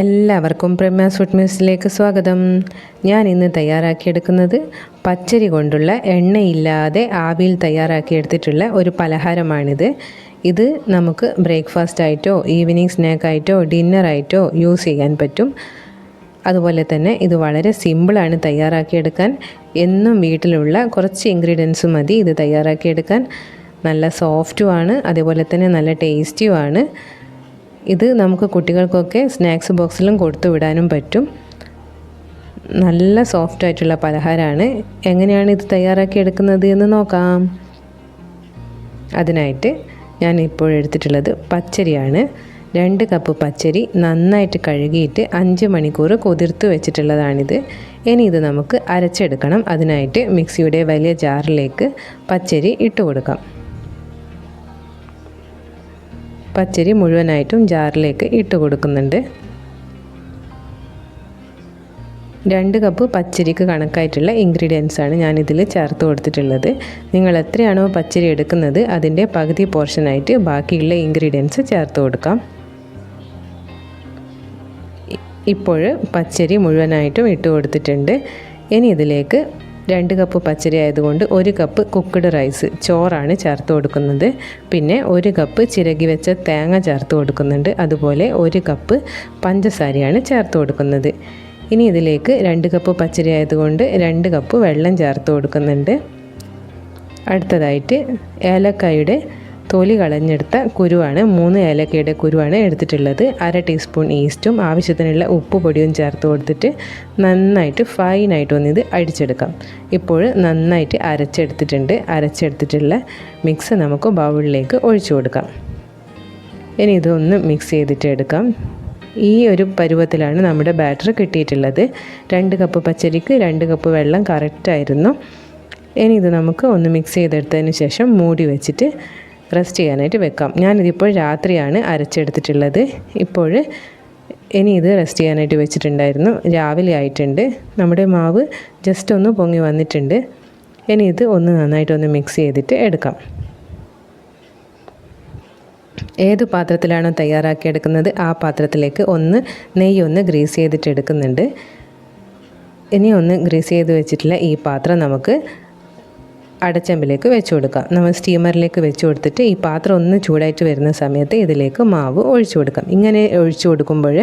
എല്ലാവർക്കും പ്രമ്യാസ് ഫുഡ് മ്യൂസിലേക്ക് സ്വാഗതം. ഞാൻ ഇന്ന് തയ്യാറാക്കിയെടുക്കുന്നത് പച്ചരി കൊണ്ടുള്ള എണ്ണയില്ലാതെ ആവിയിൽ തയ്യാറാക്കിയെടുത്തിട്ടുള്ള ഒരു പലഹാരമാണിത്. ഇത് നമുക്ക് ബ്രേക്ക്ഫാസ്റ്റ് ആയിട്ടോ ഈവനിങ് സ്നാക്കായിട്ടോ ഡിന്നറായിട്ടോ യൂസ് ചെയ്യാൻ പറ്റും. അതുപോലെ തന്നെ ഇത് വളരെ സിമ്പിളാണ് തയ്യാറാക്കിയെടുക്കാൻ. എന്നും വീട്ടിലുള്ള കുറച്ച് ഇൻഗ്രീഡിയൻസ് മതി ഇത് തയ്യാറാക്കിയെടുക്കാൻ. നല്ല സോഫ്റ്റുമാണ് അതേപോലെ തന്നെ നല്ല ടേസ്റ്റിയുമാണ് ഇത് നമുക്ക് കുട്ടികൾക്കൊക്കെ സ്നാക്സ് ബോക്സിലും കൊടുത്തു വിടാനും പറ്റും. നല്ല സോഫ്റ്റ് ആയിട്ടുള്ള പലഹാരമാണ് എങ്ങനെയാണ് ഇത് തയ്യാറാക്കി എടുക്കുന്നത് എന്ന് നോക്കാം. അതിനായിട്ട് ഞാൻ ഇപ്പോൾ എടുത്തിട്ടുള്ളത് പച്ചരിയാണ്. രണ്ട് കപ്പ് പച്ചരി നന്നായിട്ട് കഴുകിയിട്ട് അഞ്ച് മണിക്കൂർ കുതിർത്ത് വെച്ചിട്ടുള്ളതാണിത്. ഇനി ഇത് നമുക്ക് അരച്ചെടുക്കണം. അതിനായിട്ട് മിക്സിയുടെ വലിയ ജാറിലേക്ക് പച്ചരി ഇട്ട് കൊടുക്കാം. പച്ചരി മുഴുവനായിട്ടും ജാറിലേക്ക് ഇട്ട് കൊടുക്കുന്നുണ്ട്. രണ്ട് കപ്പ് പച്ചരിക്ക് കണക്കായിട്ടുള്ള ഇൻഗ്രീഡിയൻസ് ആണ് ഞാനിതിൽ ചേർത്ത് കൊടുത്തിട്ടുള്ളത്. നിങ്ങൾ എത്രയാണോ പച്ചരി എടുക്കുന്നത് അതിന്റെ പകുതി പോർഷനായിട്ട് ബാക്കിയുള്ള ഇൻഗ്രീഡിയൻസ് ചേർത്ത് കൊടുക്കാം. ഇപ്പോൾ പച്ചരി മുഴുവനായിട്ടും ഇട്ട് കൊടുത്തിട്ടുണ്ട്. ഇനി ഇതിലേക്ക് രണ്ട് കപ്പ് പച്ചരി ആയതുകൊണ്ട് ഒരു കപ്പ് കുക്ക്ഡ് റൈസ് ചോറാണ് ചേർത്ത് കൊടുക്കുന്നത്. പിന്നെ ഒരു കപ്പ് ചിരകി വെച്ച തേങ്ങ ചേർത്ത് കൊടുക്കുന്നുണ്ട്. അതുപോലെ ഒരു കപ്പ് പഞ്ചസാരയാണ് ചേർത്ത് കൊടുക്കുന്നത്. ഇനി ഇതിലേക്ക് രണ്ട് കപ്പ് പച്ചരി ആയതുകൊണ്ട് രണ്ട് കപ്പ് വെള്ളം ചേർത്ത് കൊടുക്കുന്നുണ്ട്. അടുത്തതായിട്ട് ഏലക്കായുടെ തൊലി കളഞ്ഞെടുത്ത കുരുവാണ് മൂന്ന് ഏലക്കയുടെ കുരുവാണ് എടുത്തിട്ടുള്ളത്. അര ടീസ്പൂൺ ഈസ്റ്റും ആവശ്യത്തിനുള്ള ഉപ്പ് പൊടിയും ചേർത്ത് കൊടുത്തിട്ട് നന്നായിട്ട് ഫൈനായിട്ട് ഒന്ന് ഇത് അടിച്ചെടുക്കാം. ഇപ്പോൾ നന്നായിട്ട് അരച്ചെടുത്തിട്ടുണ്ട്. അരച്ചെടുത്തിട്ടുള്ള മിക്സ് നമുക്ക് ബൗളിലേക്ക് ഒഴിച്ചു കൊടുക്കാം. ഇനി ഇതൊന്ന് മിക്സ് ചെയ്തിട്ട് എടുക്കാം. ഈ ഒരു പരുവത്തിലാണ് നമ്മുടെ ബാറ്റർ കിട്ടിയിട്ടുള്ളത്. രണ്ട് കപ്പ് പച്ചരിക്ക് രണ്ട് കപ്പ് വെള്ളം കറക്റ്റായിരുന്നു ഇനി ഇത് നമുക്ക് ഒന്ന് മിക്സ് ചെയ്തെടുത്തതിന് ശേഷം മൂടി വെച്ചിട്ട് റെസ്റ്റ് ചെയ്യാനായിട്ട് വെക്കാം. ഞാനിതിപ്പോൾ രാത്രിയാണ് അരച്ചെടുത്തിട്ടുള്ളത്. ഇപ്പോൾ ഇനി ഇത് റെസ്റ്റ് ചെയ്യാനായിട്ട് വെച്ചിട്ടുണ്ടായിരുന്നു. രാവിലെ ആയിട്ടുണ്ട്. നമ്മുടെ മാവ് ജസ്റ്റ് ഒന്ന് പൊങ്ങി വന്നിട്ടുണ്ട്. ഇനി ഇത് ഒന്ന് നന്നായിട്ടൊന്ന് മിക്സ് ചെയ്തിട്ട് എടുക്കാം. ഏത് പാത്രത്തിലാണോ തയ്യാറാക്കിയെടുക്കുന്നത് ആ പാത്രത്തിലേക്ക് ഒന്ന് നെയ്യ് ഒന്ന് ഗ്രീസ് ചെയ്തിട്ട് എടുക്കുന്നുണ്ട്. ഇനി ഒന്ന് ഗ്രീസ് ചെയ്ത് വെച്ചിട്ടുള്ള ഈ പാത്രം നമുക്ക് അടച്ചമ്പിലേക്ക് വെച്ച് കൊടുക്കാം നമ്മൾ സ്റ്റീമറിലേക്ക് വെച്ച് കൊടുത്തിട്ട് ഈ പാത്രം ഒന്ന് ചൂടായിട്ട് വരുന്ന സമയത്ത് ഇതിലേക്ക് മാവ് ഒഴിച്ചു കൊടുക്കാം. ഇങ്ങനെ ഒഴിച്ചു കൊടുക്കുമ്പോൾ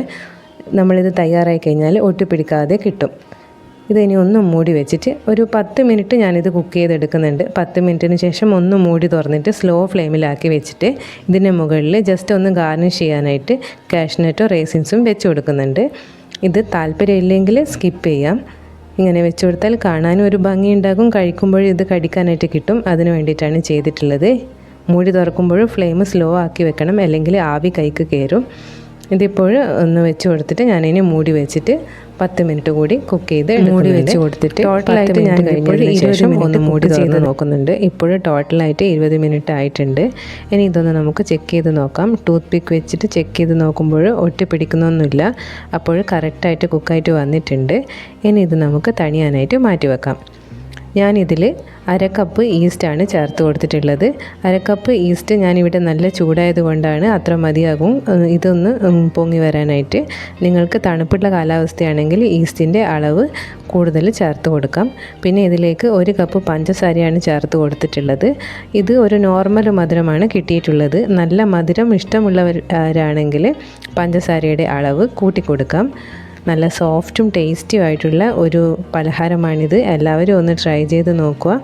നമ്മളിത് തയ്യാറായി കഴിഞ്ഞാൽ ഒട്ടിപ്പിടിക്കാതെ കിട്ടും. ഇത് ഇനി ഒന്ന് മൂടി വെച്ചിട്ട് ഒരു പത്ത് മിനിറ്റ് ഞാനിത് കുക്ക് ചെയ്തെടുക്കുന്നുണ്ട്. പത്ത് മിനിറ്റിന് ശേഷം ഒന്ന് മൂടി തുറന്നിട്ട് സ്ലോ ഫ്ലെയിമിലാക്കി വെച്ചിട്ട് ഇതിന്റെ മുകളിൽ ജസ്റ്റ് ഒന്ന് ഗാർണിഷ് ചെയ്യാനായിട്ട് കാഷ്നട്ടോ റേസിൻസും വെച്ച് കൊടുക്കുന്നുണ്ട്. ഇത് താല്പര്യമില്ലെങ്കിൽ സ്കിപ്പ് ചെയ്യാം. ഇങ്ങനെ വെച്ച് കൊടുത്താൽ കാണാനും ഒരു ഭംഗി ഉണ്ടാകും കഴിക്കുമ്പോൾ ഇത് കടിക്കാനായിട്ട് കിട്ടും. അതിന് വേണ്ടിയിട്ടാണ് ചെയ്തിട്ടുള്ളത്. മൂടി തുറക്കുമ്പോൾ ഫ്ലെയിം സ്ലോ ആക്കി വെക്കണം. അല്ലെങ്കിൽ ആവി കൈക്ക് കയറും. ഇതിപ്പോൾ ഒന്ന് വെച്ച് കൊടുത്തിട്ട് ഞാനിനി മൂടി വെച്ചിട്ട് പത്ത് മിനിറ്റ് കൂടി കുക്ക് ചെയ്ത് മൂടി വെച്ച് കൊടുത്തിട്ട് ടോട്ടലായിട്ട് ഞാൻ കഴിഞ്ഞതിന് ശേഷം ഒന്ന് മൂടി ചെയ്ത് നോക്കുന്നുണ്ട്. ഇപ്പോൾ ടോട്ടലായിട്ട് ഇരുപത് മിനിറ്റ് ആയിട്ടുണ്ട്. ഇനി ഇതൊന്ന് നമുക്ക് ചെക്ക് ചെയ്ത് നോക്കാം. ടൂത്ത് പിക്ക് വെച്ചിട്ട് ചെക്ക് ചെയ്ത് നോക്കുമ്പോൾ ഒട്ടി പിടിക്കുന്നൊന്നുമില്ല. അപ്പോൾ കറക്റ്റായിട്ട് കുക്കായിട്ട് വന്നിട്ടുണ്ട്. ഇനി ഇത് നമുക്ക് തണിയാനായിട്ട് മാറ്റി വെക്കാം. ഞാനിതിൽ അരക്കപ്പ് ഈസ്റ്റാണ് ചേർത്ത് കൊടുത്തിട്ടുള്ളത്. അരക്കപ്പ് ഈസ്റ്റ് ഞാനിവിടെ നല്ല ചൂടായത് കൊണ്ടാണ് അത്ര മതിയാകും. ഇതൊന്ന് പൊങ്ങി വരാനായിട്ട്. നിങ്ങൾക്ക് തണുപ്പുള്ള കാലാവസ്ഥയാണെങ്കിൽ ഈസ്റ്റിന്റെ അളവ് കൂടുതൽ ചേർത്ത് കൊടുക്കാം. പിന്നെ ഇതിലേക്ക് ഒരു കപ്പ് പഞ്ചസാരയാണ് ചേർത്ത് കൊടുത്തിട്ടുള്ളത്. ഇത് ഒരു നോർമൽ മധുരമാണ് കിട്ടിയിട്ടുള്ളത്. നല്ല മധുരം ഇഷ്ടമുള്ളവരാണെങ്കിൽ പഞ്ചസാരയുടെ അളവ് കൂട്ടിക്കൊടുക്കാം. നല്ല സോഫ്റ്റും ടേസ്റ്റിയും ആയിട്ടുള്ള ഒരു പലഹാരമാണിത്. എല്ലാവരും ഒന്ന് ട്രൈ ചെയ്ത് നോക്കുക.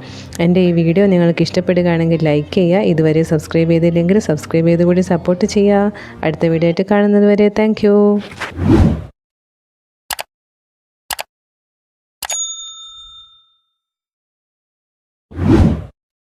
എന്റെ ഈ വീഡിയോ നിങ്ങൾക്ക് ഇഷ്ടപ്പെടുകയാണെങ്കിൽ ലൈക്ക് ചെയ്യുക. ഇതുവരെ സബ്സ്ക്രൈബ് ചെയ്തില്ലെങ്കിൽ സബ്സ്ക്രൈബ് ചെയ്ത് കൂടി സപ്പോർട്ട് ചെയ്യുക. അടുത്ത വീഡിയോ ആയിട്ട് കാണുന്നത് വരെ താങ്ക്